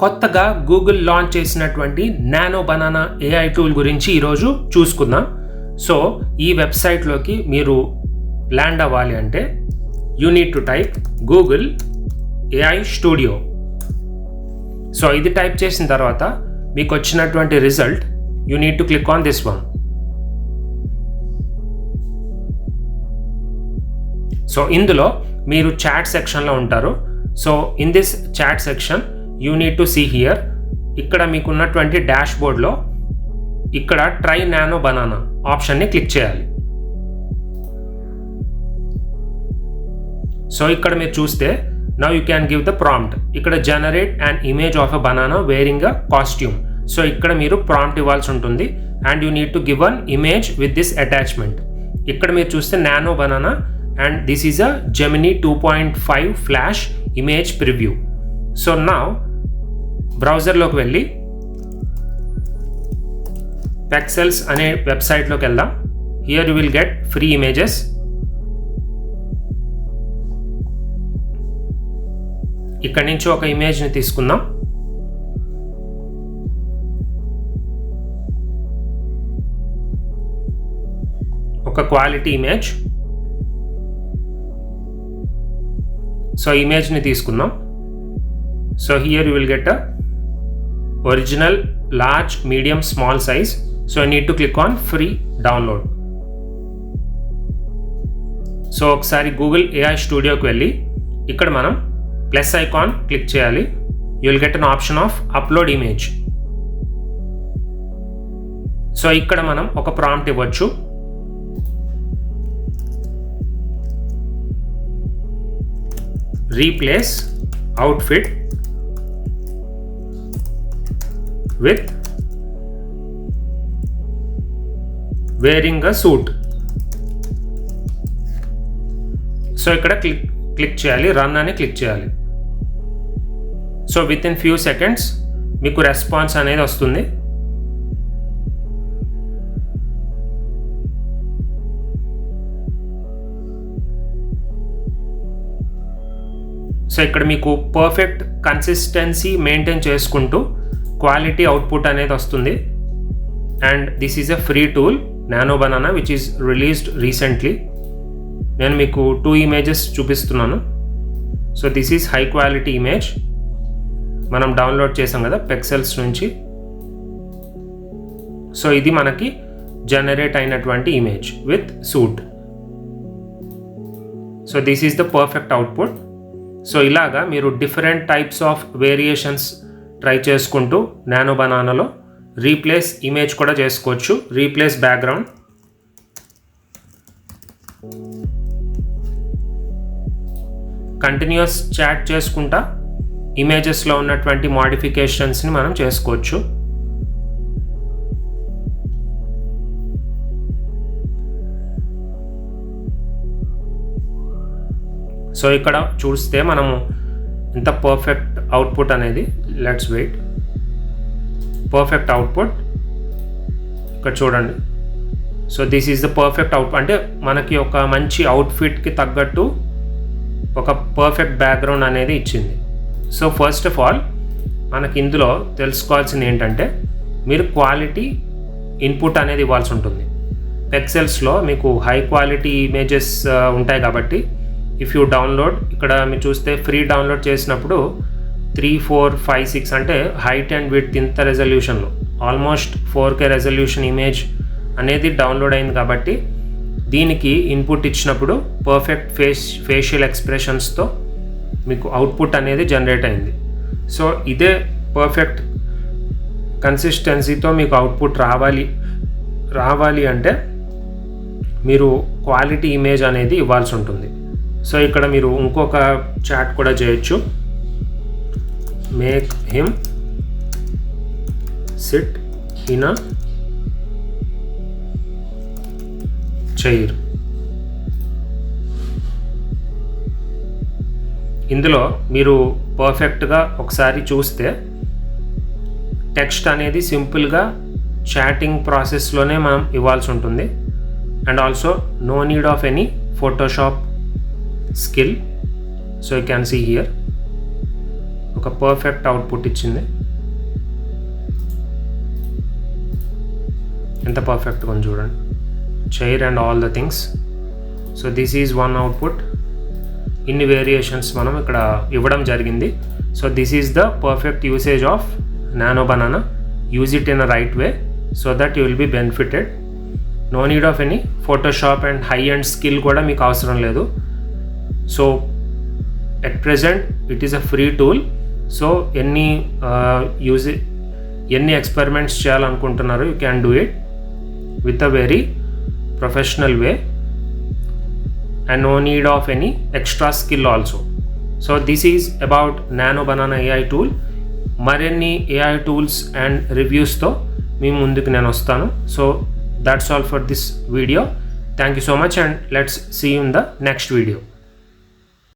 కొత్తగా Google launch చేసినటువంటి nano banana AI tool గురించి ఈరోజు చూసుకుందాం. సో ఈ వెబ్సైట్లోకి మీరు ల్యాండ్ అవ్వాలి అంటే you to type Google AI studio so ఇది టైప్ చేసిన తర్వాత మీకు వచ్చినటువంటి result you to click on this one so ఇందులో మీరు చాట్ సెక్షన్లో ఉంటారు. So in this chat section you need to see here ఇక్కడ మీకున్నటువంటి డాష్ బోర్డ్లో ఇక్కడ ట్రై నానో బనానా ఆప్షన్ని క్లిక్ చేయాలి. సో ఇక్కడ మీరు చూస్తే now you can give the prompt ఇక్కడ generate and image of a banana wearing a costume so ఇక్కడ మీరు ప్రాంప్ట్ ఇవ్వాల్సి ఉంటుంది. And you need to give an image with this attachment ఇక్కడ మీరు చూస్తే nano banana and this is a Gemini two point five flash image preview so నా బ్రౌజర్లోకి వెళ్ళి పెక్సెల్స్ అనే వెబ్సైట్లోకి వెళ్దాం. Here you will get free images ఇక్కడి నుంచి ఒక ఇమేజ్ని తీసుకుందాం. ఒక క్వాలిటీ ఇమేజ్ సో ఇమేజ్ని తీసుకుందాం. So here you will get a original large medium small size so I need to click on free download so ఒకసారి గూగుల్ ఏఐ స్టూడియోకి వెళ్ళి ఇక్కడ మనం ప్లస్ ఐకాన్ క్లిక్ చేయాలి. You will get an option of upload image so ఇక్కడ మనం ఒక prompt ఇవ్వచ్చు. Replace outfit with wearing a suit so ఇక్కడ క్లిక్ క్లిక్ చేయాలి రన్ అని క్లిక్ చేయాలి. So with in few seconds మీకు రెస్పాన్స్ అనేది వస్తుంది. సో ఇక్కడ మీకు పర్ఫెక్ట్ కన్సిస్టెన్సీ మెయింటైన్ చేసుకుంటూ క్వాలిటీ అవుట్పుట్ అనేది వస్తుంది. And this is a free tool nano banana which is released recently నేను మీకు టూ ఇమేజెస్ చూపిస్తున్నాను. So this is high quality image మనం డౌన్లోడ్ చేసాం కదా పెక్సెల్స్ నుంచి. సో ఇది మనకి జనరేట్ అయినటువంటి image with suit so this is the perfect output so ఇలాగా మీరు different types of variations try చేసుకుంటూ నానో బనానాలో రీప్లేస్ ఇమేజ్ కూడా చేసుకోవచ్చు. Replace background. కంటిన్యూస్ చాట్ చేసుకుంటా ఇమేజెస్లో ఉన్నటువంటి మాడిఫికేషన్స్ని మనం చేసుకోవచ్చు. సో ఇక్కడ చూస్తే మనము ఇంత పర్ఫెక్ట్ అవుట్పుట్ అనేది లెట్స్ వెయిట్. Perfect output. ఇక్కడ చూడండి. So this is the perfect out అంటే మనకి ఒక మంచి అవుట్ఫిట్కి తగ్గట్టు ఒక పర్ఫెక్ట్ బ్యాక్గ్రౌండ్ అనేది ఇచ్చింది. సో ఫస్ట్ ఆఫ్ ఆల్ మనకి ఇందులో తెలుసుకోవాల్సింది ఏంటంటే మీరు క్వాలిటీ ఇన్పుట్ అనేది ఇవ్వాల్సి ఉంటుంది. పెక్సెల్స్లో మీకు హై క్వాలిటీ ఇమేజెస్ ఉంటాయి కాబట్టి ఇఫ్ యూ డౌన్లోడ్ ఇక్కడ మీరు చూస్తే ఫ్రీ డౌన్లోడ్ చేసినప్పుడు త్రీ ఫోర్ ఫైవ్ సిక్స్ అంటే హైట్ అండ్ విత్ ఇంత రెజల్యూషన్లో almost four K resolution image అనేది డౌన్లోడ్ అయింది కాబట్టి దీనికి ఇన్పుట్ ఇచ్చినప్పుడు పర్ఫెక్ట్ ఫేస్ ఫేషియల్ ఎక్స్ప్రెషన్స్తో మీకు అవుట్పుట్ అనేది జనరేట్ అయింది. సో ఇదే పర్ఫెక్ట్ కన్సిస్టెన్సీతో మీకు అవుట్పుట్ రావాలి రావాలి అంటే మీరు క్వాలిటీ ఇమేజ్ అనేది ఇవ్వాల్సి ఉంటుంది. సో ఇక్కడ మీరు ఇంకొక చాట్ కూడా చేయొచ్చు. Make him sit in a chair ఇందులో మీరు పర్ఫెక్ట్గా ఒకసారి చూస్తే టెక్స్ట్ అనేది సింపుల్గా చాటింగ్ ప్రాసెస్లోనే మనం ఇవ్వాల్సి ఉంటుంది. And also no need of any Photoshop skill so you can see here ఒక పర్ఫెక్ట్ అవుట్పుట్ ఇచ్చింది. ఎంత పర్ఫెక్ట్గా ఉంది చూడండి. Chair and all the things so this is one output ఇన్ని వేరియేషన్స్ మనం ఇక్కడ ఇవ్వడం జరిగింది. So this is the perfect usage of nano banana use it in a right way so that you will be benefited no need of any Photoshop and high and skill కూడా మీకు అవసరం లేదు. So at present it is a free tool so ఎన్ని use ఎన్ని experiments చేయాలనుకుంటున్నారు you can do it with a very professional way and no need of any extra skill also. So this is about nano banana AI tool. మరిన్ని AI tools and రివ్యూస్తో మీ ముందుకు నేను వస్తాను. So that's all for this video. Thank you so much and let's see in the next video.